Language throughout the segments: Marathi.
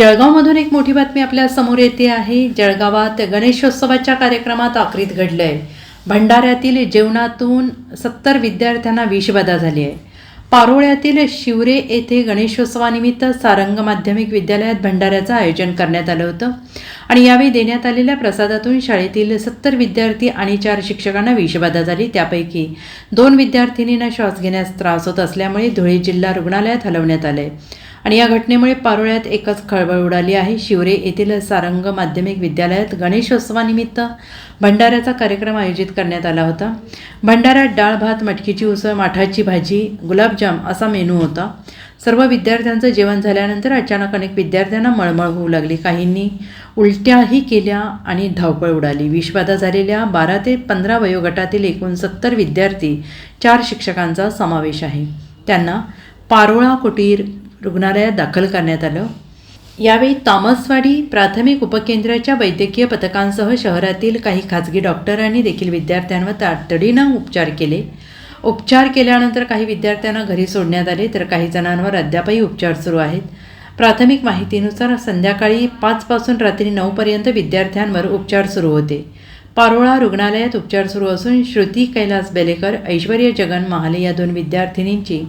जळगावमधून एक मोठी बातमी आपल्यासमोर येते आहे. जळगावात गणेशोत्सवाच्या कार्यक्रमात आखरीत घडलं आहे भंडाऱ्यातील जेवणातून सत्तर विद्यार्थ्यांना विषबाधा झाली आहे. पारोळ्यातील शिवरे येथे गणेशोत्सवानिमित्त सारंग माध्यमिक विद्यालयात भंडाऱ्याचं आयोजन करण्यात आलं होतं आणि यावेळी देण्यात आलेल्या प्रसादातून शाळेतील सत्तर विद्यार्थी आणि चार शिक्षकांना विषबाधा झाली. त्यापैकी दोन विद्यार्थिनींना श्वास घेण्यास त्रास होत असल्यामुळे धुळे जिल्हा रुग्णालयात हलवण्यात आले आणि या घटनेमुळे पारोळ्यात एकच खळबळ उडाली आहे. शिवरे येथील सारंग माध्यमिक विद्यालयात गणेशोत्सवानिमित्त भंडाऱ्याचा कार्यक्रम आयोजित करण्यात आला होता. भंडाऱ्यात डाळ भात मटकीची उसळ माठाची भाजी गुलाबजाम असा मेनू होता. सर्व विद्यार्थ्यांचं जेवण झाल्यानंतर अचानक अनेक विद्यार्थ्यांना मळमळ होऊ लागली. काहींनी उलट्याही केल्या आणि धावपळ उडाली. विषबाधा झालेल्या बारा ते पंधरा वयोगटातील एकूण सत्तर विद्यार्थी चार शिक्षकांचा समावेश आहे. त्यांना पारोळा कुटीर रुग्णालयात दाखल करण्यात आलं. यावेळी तामसवाडी प्राथमिक उपकेंद्राच्या वैद्यकीय पथकांसह शहरातील काही खाजगी डॉक्टरांनी देखील विद्यार्थ्यांवर तातडीनं उपचार केले. उपचार केल्यानंतर काही विद्यार्थ्यांना घरी सोडण्यात आले तर काही जणांवर अद्यापही उपचार सुरू आहेत. प्राथमिक माहितीनुसार संध्याकाळी पाचपासून रात्री नऊपर्यंत विद्यार्थ्यांवर उपचार सुरू होते. पारोळा रुग्णालयात उपचार सुरू असून श्रुती कैलास बेलेकर ऐश्वर्य जगन महाले या दोन विद्यार्थिनींची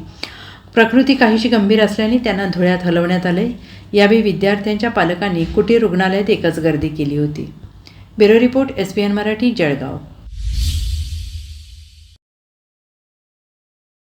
प्रकृती काहीशी गंभीर असल्याने त्यांना धुळ्यात हलवण्यात आले. यावेळी विद्यार्थ्यांच्या पालकांनी कुटीर रुग्णालयात एकच गर्दी केली होती. Bureau report S P N Marathi Jalgaon.